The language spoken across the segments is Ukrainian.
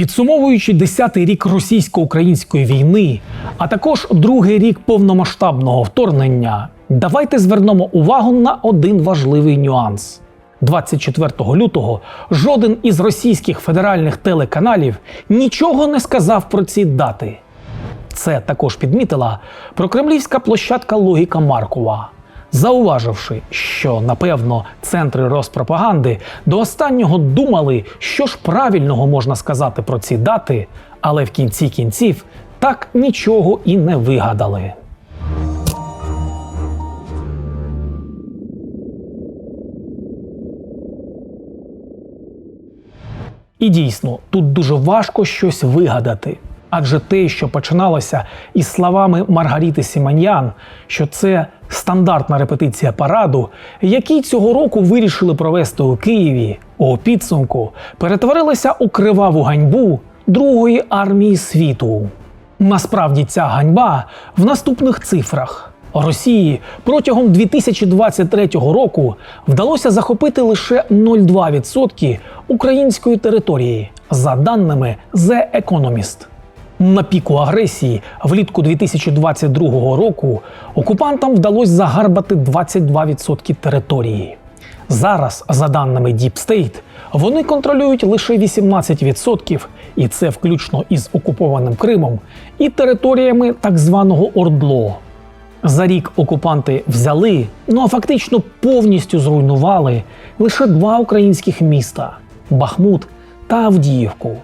Підсумовуючи 10-й рік російсько-української війни, а також другий рік повномасштабного вторгнення, давайте звернемо увагу на один важливий нюанс. 24 лютого жоден із російських федеральних телеканалів нічого не сказав про ці дати. Це також підмітила прокремлівська площадка Логіка Маркова, зауваживши, що напевно центри Роспропаганди до останнього думали, що ж правильного можна сказати про ці дати, але в кінці кінців так нічого і не вигадали. І дійсно, тут дуже важко щось вигадати. Адже те, що починалося із словами Маргаріти Сіманьян, що це стандартна репетиція параду, який цього року вирішили провести у Києві, у підсумку перетворилася у криваву ганьбу Другої армії світу. Насправді ця ганьба в наступних цифрах. Росії протягом 2023 року вдалося захопити лише 0,2% української території, за даними The Economist. На піку агресії влітку 2022 року окупантам вдалося загарбати 22% території. Зараз, за даними Deep State, вони контролюють лише 18%, і це включно із окупованим Кримом і територіями так званого Ордло. За рік окупанти взяли, ну а фактично повністю зруйнували лише два українських міста Бахмут та Авдіївку.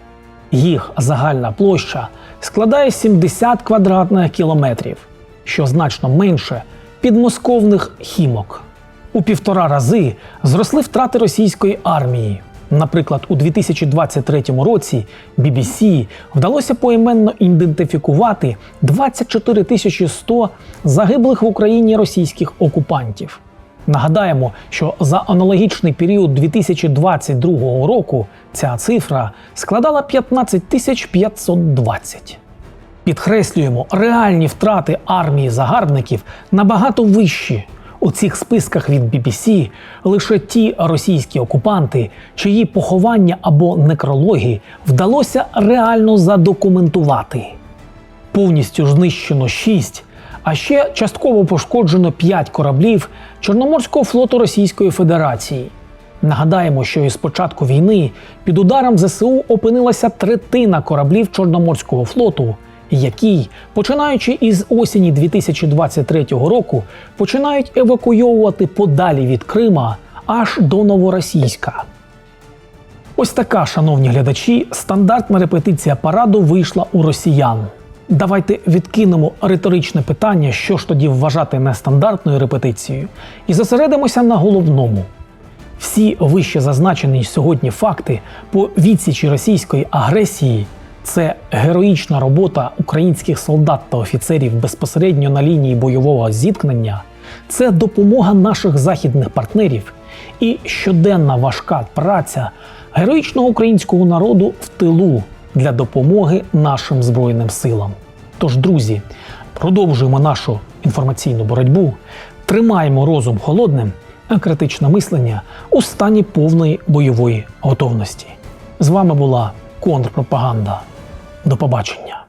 Їх загальна площа складає 70 квадратних кілометрів, що значно менше підмосковних хімок. У півтора рази зросли втрати російської армії. Наприклад, у 2023 році BBC вдалося поіменно ідентифікувати 24 тисячі 100 загиблих в Україні російських окупантів. Нагадаємо, що за аналогічний період 2022 року ця цифра складала 15 тисяч 520. Підкреслюємо, реальні втрати армії загарбників набагато вищі. У цих списках від BBC лише ті російські окупанти, чиї поховання або некрологи вдалося реально задокументувати. Повністю знищено 6, а ще частково пошкоджено 5 кораблів Чорноморського флоту Російської Федерації. Нагадаємо, що із початку війни під ударом ЗСУ опинилася третина кораблів Чорноморського флоту, які, починаючи із осені 2023 року, починають евакуйовувати подалі від Крима аж до Новоросійська. Ось така, шановні глядачі, стандартна репетиція параду вийшла у росіян. Давайте відкинемо риторичне питання, що ж тоді вважати нестандартною репетицією, і зосередимося на головному. Всі вище зазначені сьогодні факти по відсічі російської агресії це героїчна робота українських солдат та офіцерів безпосередньо на лінії бойового зіткнення, це допомога наших західних партнерів. І щоденна важка праця героїчного українського народу в тилу для допомоги нашим збройним силам. Тож, друзі, продовжуємо нашу інформаційну боротьбу, тримаємо розум холодним, а критичне мислення у стані повної бойової готовності. З вами була контрпропаганда. До побачення.